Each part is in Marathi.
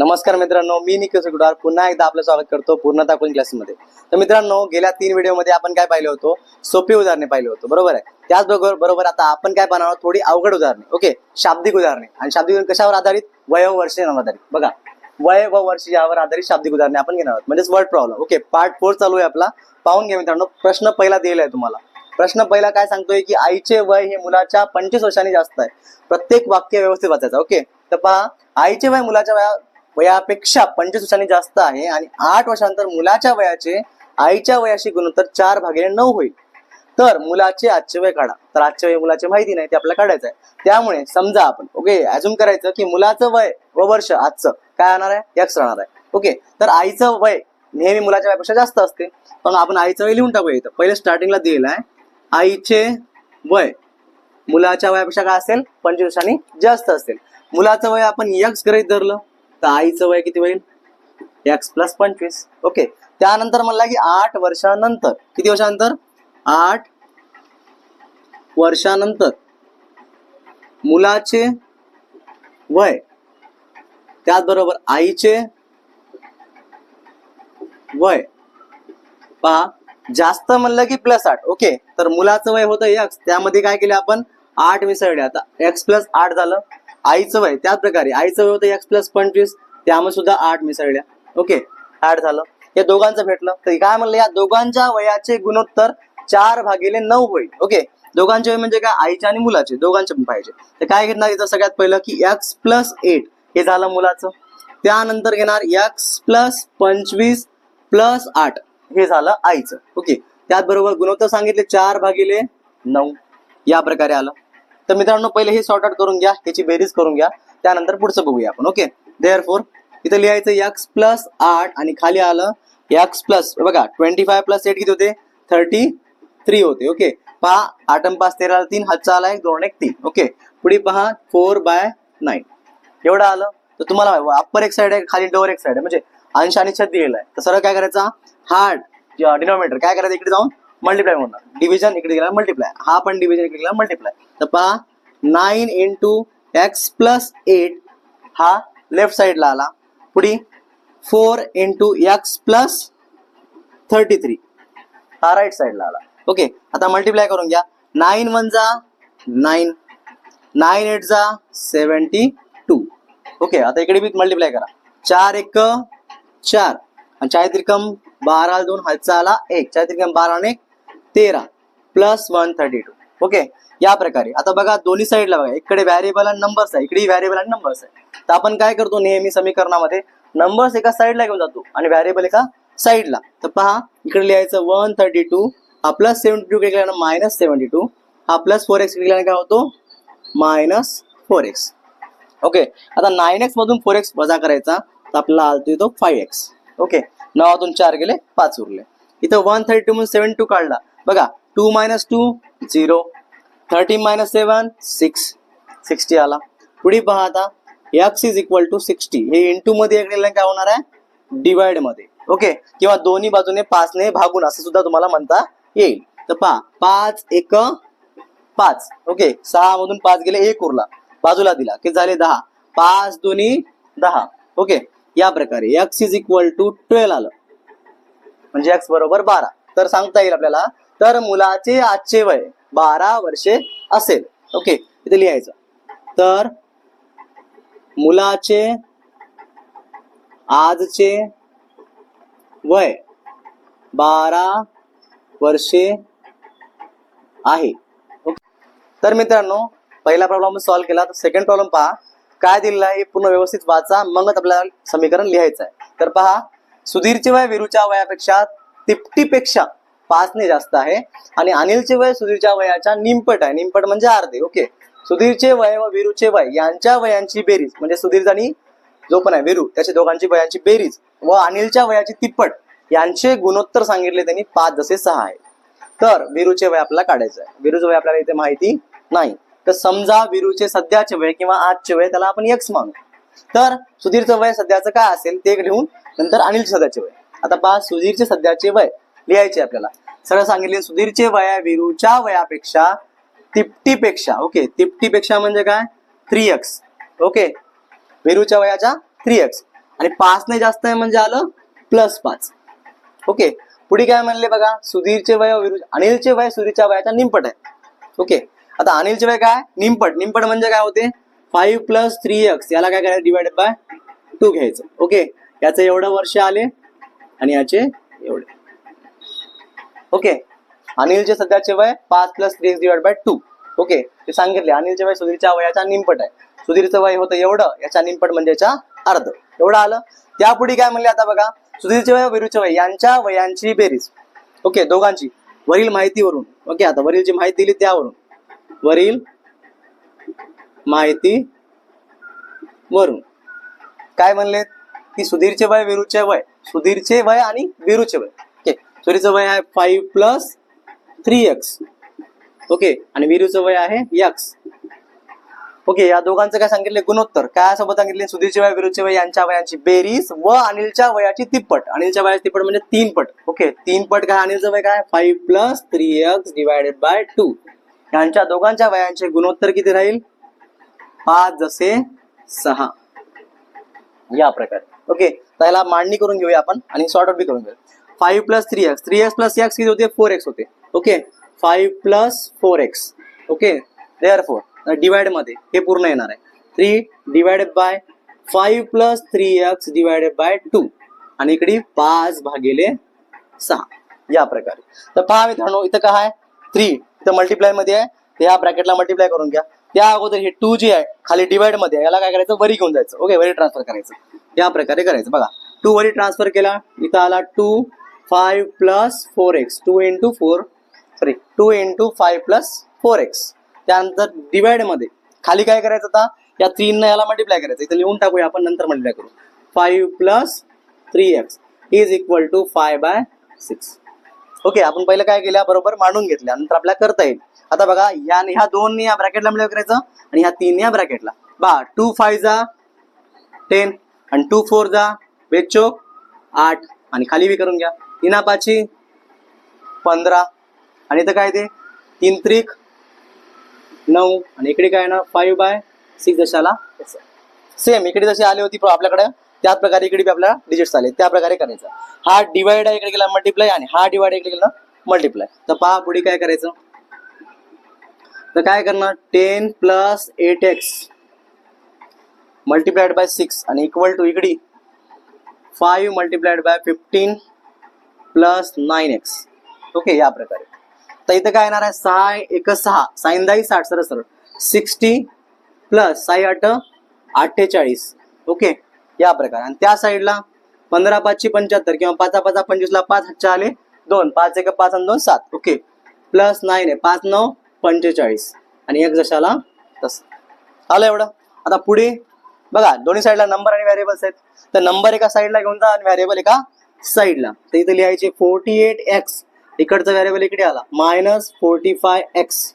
नमस्कार मित्रांनो मी निखिल सुगडार. पुन्हा एकदा आपलं स्वागत करतो पूर्णता कोण क्लासमध्ये. तर मित्रांनो गेल्या तीन व्हिडिओमध्ये आपण काय पाहिलं होतो? सोपी उदाहरणे पाहिलं होतो. बरोबर आहे? त्याचबरोबर बरोबर आता आपण काय पाहणार आहोत? थोडी अवघड उदाहरणे. ओके? शाब्दिक उदाहरणे. आणि शाब्दिक उदाहरण कशावर आधारित? वय व वर्ष यावर आधारित. बघा. वय व वर्ष यावर आधारित शाब्दिक उदाहरणे आपण घेणार आहोत. म्हणजेच word problem okay? Part four चालू आहे आपला. पाहून घ्या मित्रांनो. प्रश्न पहिला दिलेला आहे तुम्हाला. प्रश्न पहिला काय सांगतोय की आईचे वय हे मुलाच्या पंचवीस वर्षांनी जास्त आहे. प्रत्येक वाक्य व्यवस्थित वाचायचं. ओके? तर पहा. आईचे वय मुलाच्या वया वयापेक्षा पंचवीस वर्षांनी जास्त आहे आणि आठ वर्षानंतर मुलाच्या वयाचे आईच्या वयाशी गुणोत्तर चार भागिले नऊ होईल. तर मुलाचे आजचे वय काढा. तर आजचे वय मुलाचे माहिती नाही ते आपल्याला काढायचं आहे. त्यामुळे समजा आपण ओके अजून करायचं की मुलाचं वय व वर्ष आजचं काय राहणार आहे? एक्स राहणार आहे. ओके तर आईचं वय नेहमी मुलाच्या वयापेक्षा जास्त असते. पण आपण आईचं वय लिहून टाकूया इथं. पहिले स्टार्टिंगला दिलेलं आहे. आईचे वय मुलाच्या वयापेक्षा काय असेल? पंचवीस वर्षांनी जास्त असेल. मुलाचं वय आपण यक्स गृहित धरलं. तर आईचं वय किती होईल? एक्स प्लस पंचवीस. ओके त्यानंतर म्हणला की आठ वर्षानंतर. किती वर्षानंतर? आठ वर्षानंतर. मुलाचे वय. त्याचबरोबर आईचे वय. पहा जास्त म्हणलं की प्लस आठ. ओके तर मुलाचं वय होतं एक्स त्यामध्ये काय केलं आपण? आठ मिसळले. आता एक्स प्लस आठ झालं. आईचं वय त्याच प्रकारे. आईचं वय होतं एक्स प्लस पंचवीस त्यामध्ये सुद्धा आठ मिसळल्या. ओके आठ झालं. या दोघांचं भेटलं. तर काय म्हणलं या दोघांच्या वयाचे गुणोत्तर चार भागिले नऊ होईल. ओके दोघांचे वय म्हणजे काय? आईचे आणि मुलाचे दोघांचे पण पाहिजे. तर काय घेणार इथं सगळ्यात पहिलं की एक्स प्लस एट हे झालं मुलाचं. त्यानंतर घेणार एक्स प्लस पंचवीस प्लस आठ. हे झालं आईचं. ओके त्याचबरोबर गुणोत्तर सांगितले चार भागिले नऊ. या प्रकारे आलं. तर मित्रांनो पहिले हे सॉर्ट आउट करून घ्या त्याची बेरीज करून घ्या त्यानंतर पुढचं बघूया आपण ओके देअर फोर इथं लिहायचं एक्स प्लस आठ आणि खाली आलं एक्स प्लस बघा ट्वेंटी फाय प्लस एट किती होते? थर्टी थ्री होते ओके पहा आठम पाच तेरा तीन हातचा आला एक दोन एक तीन ओके पुढे पहा फोर बाय नाईन एवढं आलं तर तुम्हाला अप्पर एक साइड आहे खाली डोअर एक साइड आहे. म्हणजे अंश आणि छत दिलेला आहे. तर सरळ काय करायचा? हार्ड डिनॉमिनेटर काय करायचं? इकडे जाऊन मल्टिप्लाय होणार. डिव्हिजन इकडे गेला मल्टिप्लाय हा पण डिव्हिजन इकडे गेला मल्टिप्लाय तर पहा nine into x plus eight हा लेफ्ट साइडला आला. पुढे four into x plus thirty three हा राईट साईडला आला. ओके आता मल्टिप्लाय करून घ्या. नाईन वन जा नाईन नाईन एट जा सेवन्टी टू ओके आता इकडे बी मल्टिप्लाय करा. चार एक चार. आणि चार त्रिकम बारा दोन हातचा आला एक. चार त्रिकम बारा आणि एक. तेरा plus one thirty two okay या प्रकारे. आता बघा दोन्ही साईडला बघा. इकडे व्हॅरिएबल आणि नंबर्स आहे. इकडे व्हॅरिएबल आणि नंबर्स आहे. तर आपण काय करतो नेहमी समीकरणामध्ये? नंबर्स एका साईडला घेऊन जातो आणि व्हॅरिएबल एका साईडला तर पहा इकडे लिहायचं वन थर्टी टू हा प्लस सेव्हन्टी टू केल्यानं? मायनस सेव्हन्टी टू हा प्लस फोर एक्स केल्याने काय होतो? मायनस फोर एक्स ओके आता नाईन एक्स मधून फोर एक्स वजा करायचा. तर आपल्याला आलतो येतो फाईव्ह एक्स ओके नवातून चार गेले पाच उरले. इथं वन थर्टी टू मधून सेव्हन टू काढला. बघा two minus two zero thirteen minus seven six sixty आला. पुढे पहा आता x is equal to sixty हे इंटू मध्ये गेलं काय होणार आहे? डिवाइडमध्ये. ओके किंवा दोन्ही बाजूने पाचने भागून असं सुद्धा तुम्हाला म्हणता येईल. तर पहा पाच एक पाच. ओके सहा मधून पाच गेले एक उरला. बाजूला दिला. की झाले? दहा. पाच दोन्ही दहा. ओके या प्रकारे x is equal to twelve आलं. म्हणजे एक्स बरोबर बारा. तर सांगता येईल आपल्याला तर मुलाचे आजचे वय बारा वर्षे असेल. ओके इथे लिहायचं. तर मुलाचे आजचे वय बारा वर्षे आहे. ओके. तर मित्रांनो पहिला प्रॉब्लेम सॉल्व्ह केला. तर सेकंड प्रॉब्लेम पहा. काय दिलेलं आहे? हे पूर्ण व्यवस्थित वाचा. मगच आपल्याला समीकरण लिहायचं आहे. तर पहा सुधीरचे वय विरूच्या वयापेक्षा तिपटीपेक्षा पाचने जास्त आहे. आणि अनिलचे वय सुधीरच्या वयाच्या निमपट आहे. निमपट म्हणजे अर्धे ओके? सुधीरचे वय व विरूचे वय यांच्या वयांची बेरीज म्हणजे सुधीर आणि जो पण आहे विरू त्याच्या दोघांची वयांची बेरीज व अनिलच्या वयाची तिप्पट यांचे गुणोत्तर सांगितले त्यांनी पाच जसे सहा आहे. तर विरूचे वय आपल्याला काढायचं आहे. विरूचे वय आपल्याला इथे माहिती नाही. तर समजा विरूचे सध्याचे वय किंवा आजचे वय त्याला आपण एक्स मानू तर सुधीरचं वय सध्याचं काय असेल ते लिहून नंतर अनिलचे सध्याचे वय. आता पहा सुधीरचे सध्याचे वय. लिहायचे आपल्याला. सरळ सांगितले सुधीरचे वय विरूच्या वयापेक्षा तिपटीपेक्षा. ओके तिपटीपेक्षा म्हणजे काय? थ्री एक्स ओके विरूच्या वयाच्या थ्री एक्स आणि पाच नाही जास्त आहे म्हणजे आलं प्लस पाच. ओके पुढे काय म्हणले बघा? सुधीरचे वय विरुद्ध अनिलचे वय सुधीरच्या वयाच्या निमपट आहे. ओके आता अनिलचे वय काय? निमपट. निमपट म्हणजे काय होते? फाईव्ह प्लस थ्री एक्स याला काय करायचं? डिवाइडेड बाय टू घ्यायचं. ओके याचं एवढं वर्ष आले आणि याचे एवढे. ओके. अनिलचे सध्याचे वय पाच plus three x divide by two okay. ते सांगितले अनिलचे वय सुधीरच्या वयाच्या निमपट आहे. सुधीरचं वय होतं एवढं याच्या निमपट म्हणजे याच्या अर्ध. एवढं आलं. त्यापुढे काय म्हणले आता बघा सुधीरचे वय विरूचे वय यांच्या वयांची बेरीज. ओके दोघांची. वरील माहितीवरून. ओके आता वरील जी माहिती दिली त्यावरून. वरील माहिती वरून. काय म्हणले की सुधीरचे वय विरूचे वय. सुधीरचे वय आणि विरूचे वय. ओके वय आहे five plus three x okay आणि विरूचं वय आहे एक्स ओके या दोघांचं काय सांगितले गुणोत्तर. काय सोबत सांगितले सुधीरचे वय विरुद्धचे वय यांच्या वयांची बेरीज व अनिलच्या वयाची तिप्पट. अनिलच्या वयाची तिप्पट म्हणजे तीन पट. ओके तीन पट काय? अनिलचं वय काय? Five plus three x divided by two यांच्या दोघांच्या वयांचे गुणोत्तर किती राहील? पाच जसे सहा. या प्रकारे. ओके त्याला मांडणी करून घेऊया आपण आणि सॉर्ट आउट बी करून घेऊया. Five plus three x. Three x plus x किती होते? फोर एक्स होते. Okay? Five plus four x. Okay? There four डिवाइडमध्ये हे पूर्ण येणार आहे. Three divided by five plus three x divided by two. आणि इकडे पाच भागिले सहा. या प्रकारे. तर पहा मित्रांनो इथं काय आहे? थ्री. इथं मल्टिप्लायमध्ये आहे. ह्या या ब्रॅकेटला मल्टिप्लाय करून घ्या. त्या अगोदर हे टू जे आहे खाली डिवाइडमध्ये आहे. याला काय करायचं? वरी घेऊन जायचं. ओके? वरी ट्रान्सफर करायचं. या प्रकारे करायचं. बघा. टू वरी ट्रान्सफर केला. इथं आला two. Five plus four x two into four sorry two into five plus four x त्यानंतर डिवाइडमध्ये खाली काय करायचं आता? या तीन याला मल्टिप्लाय करायचं. इथं लिहून टाकूया आपण नंतर मल्टिप्लाय करू. Five plus three x is equal to five by six okay आपण पहिलं काय केलं? बरोबर मांडून घेतल्या नंतर आपल्याला करता येईल. आता बघा या ह्या दोन या ब्रॅकेटला मिळव करायचं आणि ह्या तीन या ब्रॅकेटला बा टू फाय जा टेन आणि टू फोर जा बेचोक आठ. आणि खाली बी करून घ्या. तीना पाची पंधरा आणि इथं काय ते? तीन त्रिक नऊ आणि इकडे काय ना फाईव्ह बाय सिक्स दशाला सेम इकडे जशी आली होती आपल्याकडे त्याच प्रकारे इकडे बी आपल्याला डिजिट्स आले. त्या प्रकारे करायचं. हा डिवाइड आहे इकडे गेला मल्टिप्लाय आणि हा डिवाइड इकडे गेला मल्टिप्लाय तर पहा पुढे काय करायचं? तर काय करणार? Ten plus eight x multiplied by six आणि equal to इकडी five multiplied by fifteen plus nine x. Okay या प्रकारे. तर इथं काय येणार आहे? सहा एक सहा साईंदाई साठ सर सर सिक्स्टी प्लस साई आठ अठ्ठेचाळीस. ओके या प्रकारे. आणि त्या साईडला पंधरा पाचशे पंच्याहत्तर किंवा पाचा पाचा पंचवीसला पाच हातच्या आले दोन. पाच एक पाच आणि दोन सात. ओके प्लस नाईन आहे. पाच नऊ पंचेचाळीस. आणि एक जशाला तसं. आलं एवढं? आता पुढे बघा दोन्ही साईडला नंबर आणि व्हॅरिएबल्स आहेत. तर नंबर एका साईडला घेऊन जा आणि व्हॅरिएबल एका साईडला. तर इथे लिहायचे फोर्टी एट एक्स इकडचं व्हॅरेबल इकडे आला. मायनस फोर्टी फाय एक्स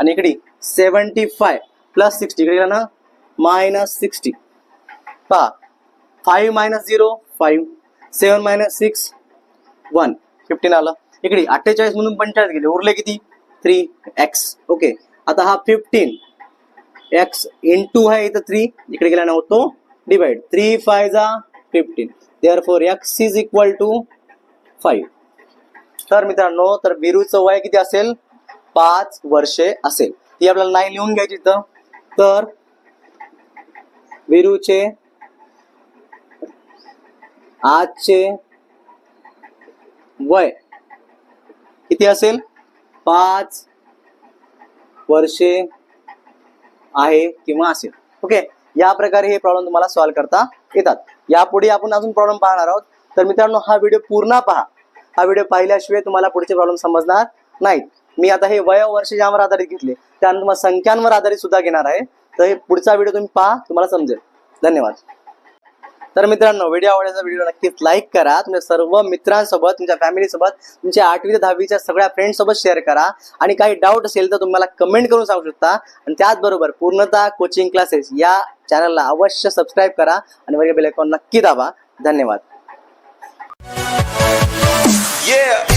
आणि इकडे सेवन्टी फाय प्लस सिक्स्टी इकडे गेला ना मायनस सिक्स्टी पहा. Five minus zero five seven minus six one fifteen आलं. इकडे अठ्ठेचाळीस म्हणून पंचेचाळीस गेले. उरले किती? थ्री एक्स ओके आता हा फिफ्टीन एक्स इन टू आहे इथं थ्री इकडे गेला ना होतो डिवाइड थ्री फाय जा fifteen there four x is equal to five तर मित्रांनो तर बिरूचं वय किती असेल? पाच वर्षे असेल. ती आपल्याला नाही लिहून घ्यायची इथं. तर विरूचे आजचे वय किती असेल? पाच वर्षे आहे किंवा असेल. ओके या प्रकारे हे प्रॉब्लेम तुम्हाला सॉल्व्ह करता येतात. यापुढे आपण अजून प्रॉब्लेम पाहणार आहोत. तर मित्रांनो हा व्हिडिओ पूर्ण पहा. हा व्हिडिओ पाहिल्याशिवाय तुम्हाला पुढचे प्रॉब्लेम समजणार नाहीत. मी आता हे वय वर्ष ज्यावर आधारित घेतले त्यानंतर तुम्हाला संख्यांवर आधारित सुद्धा घेणार आहे. तर हे पुढचा व्हिडिओ तुम्ही पहा तुम्हाला समजेल. धन्यवाद. तर मित्रांनो व्हिडिओ आवडायचा व्हिडिओ नक्कीच लाईक करा. तुमच्या सर्व मित्रांसोबत तुमच्या फॅमिलीसोबत तुमच्या आठवी ते दहावीच्या सगळ्या फ्रेंडसोबत शेअर करा. आणि काही डाऊट असेल तर तुम्हाला कमेंट करून सांगू शकता. आणि त्याचबरोबर पूर्णतः कोचिंग क्लासेस या चॅनलला अवश्य सबस्क्राईब करा. आणि वरील बेल आयकॉन नक्की दाबा. धन्यवाद. Yeah.